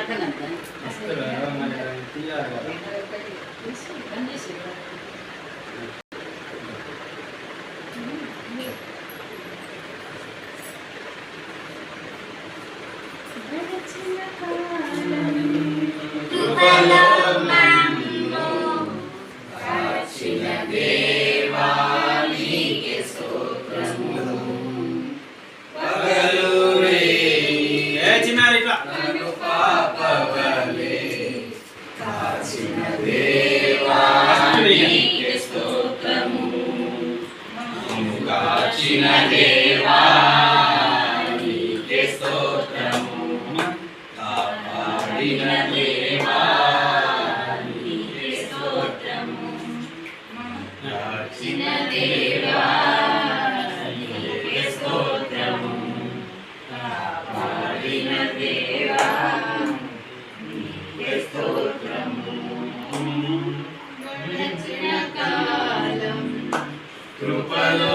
ಮಾಡ್ತಾನಂತ Hello, Mammo, Cacina Dei. కాచిన దేవానికి స్తోత్రము కాపాడిన దేవానికి స్తోత్రము కాచిన దేవానికి స్తోత్రము కాపాడిన దేవానికి స్తోత్రము నచ్చిన కాలం. కృపలో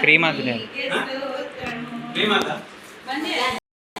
శ్రీమాత శ్రీమాత